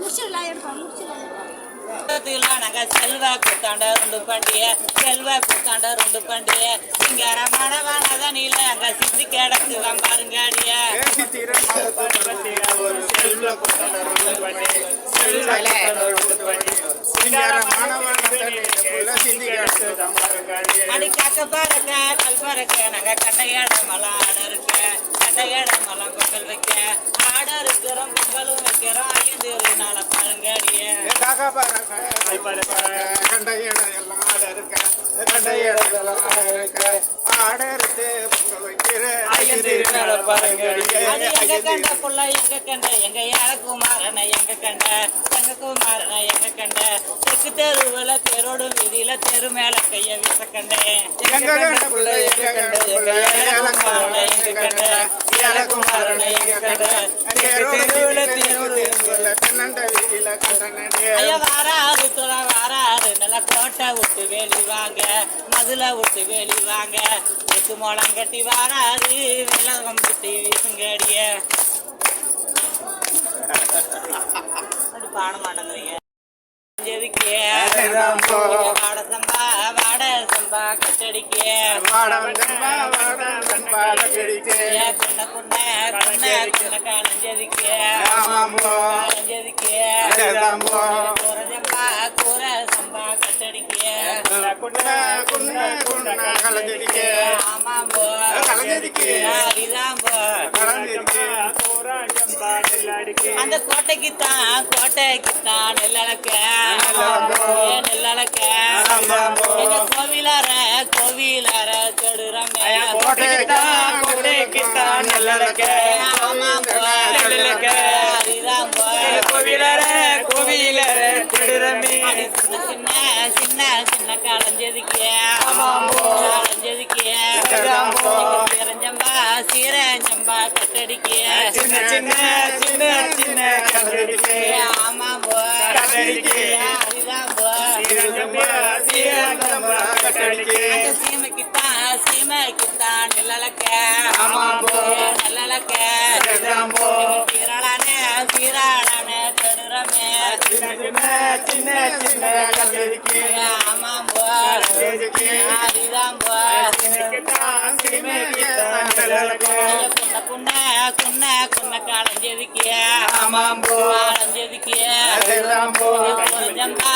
நாங்கள் எடுப்போம் முடிச்சிடலாம் நாங்க செல்வா கூத்தாண்ட ரெண்டு பண்டிய செல்வா கூத்தாண்ட ரெண்டு பண்டிய சிங்காரமான வானதனில அங்க சிந்தி கிடக்கு வம்பாருங்காடிய அடி கக்க பாருங்க கல் பாருங்க நாங்க கண்டையாட மலம் வைக்கிறோம் பொங்கலும் வைக்கிறோம். ஐயன் தேவையினால பாருங்க அடியே. காக்கா பாருங்க ஆட எங்க கண்ட புள்ள எங்க கண்ட எங்க ஏழ எங்க கண்ட எங்க குமாரன எங்க கண்ட தெற்கு தெருவுல தெரோடு வீதியில தெரு மேல கைய வீச கண்டேன் எங்க கண்ட புள்ள எங்க கண்ட எங்க ஏழ எங்க கண்ட ஏழ எங்க கண்ட ஐயா வாராரு துற வாராரு நல்ல கோட்டை விட்டு வெளி வாங்க. மதுல விட்டு வெளி வாங்க. தெற்கு மோளம் கட்டி வாராரு வெள்ளம் கட்டி வீசுங்கடிய. அப்படி பாட மாட்டேங்கிறீங்க. எதுக்கு வாட சம்பா வாட சம்பா கட்டடிக்க குன்ன குன்ன குன்ன குன்ன காலஞ்சதுக்கு காலஞ்சதுக்கு கூற சம்பா கூற சம்பா கட்டடிக்க ஆமாம்போ இதாம்போ அந்த கோட்டைக்கு தான் கோட்டைக்கு தான் எங்க கோவிலார கோவிலார கெடுறமே ஆமாம்போ இதாம்போ சின்ன சின்ன சின்ன சின்ன காலஞ்சதுக்கு காலஞ்சதுக்கு சீரஞ்சம்பா கட்டடிக்கு சீமைக்குத்தான் சீமைக்குத்தான் நிழலக்க நிழலக்க சீராளானே சீராளானே கடுறமே ஆமாம்போ அதுதான்போ குன்ன குன்ன குன்ன குன்ன காலஞ்சதுக்கு காலஞ்சதுக்கு கூரஞ்சம்பா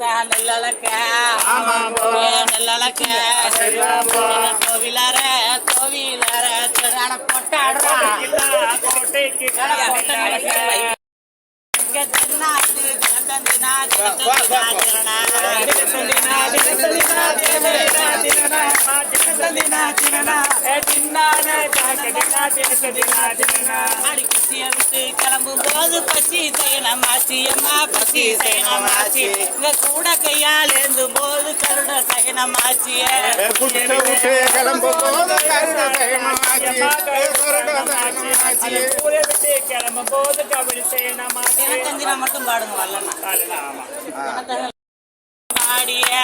கோட்டைக்கு தான் நெல்லளக்க நெல்லளக்க கோவிலார அடி விட்டு கிளம்பும் போது பசி அம்மா பசி கூட கையால் ஏந்தும் போது கருட செய்யணும் ஆச்சு கிளம்பும்போது கபடி செய்யணுமா தினத்தந்தினா மட்டும் பாடுங்க பாடிய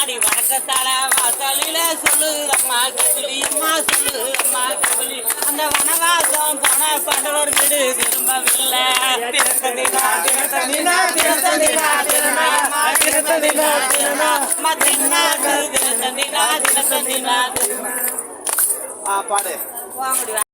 அடி வணக்கத்தால வாசலில சொல்லுதம்மா கபிலி அம்மா சொல்லுதம்மா கபிலி அந்த வனவாசம் பண பண்டவர் வீடு திரும்பவில்லை. பாடு. வாங்கடி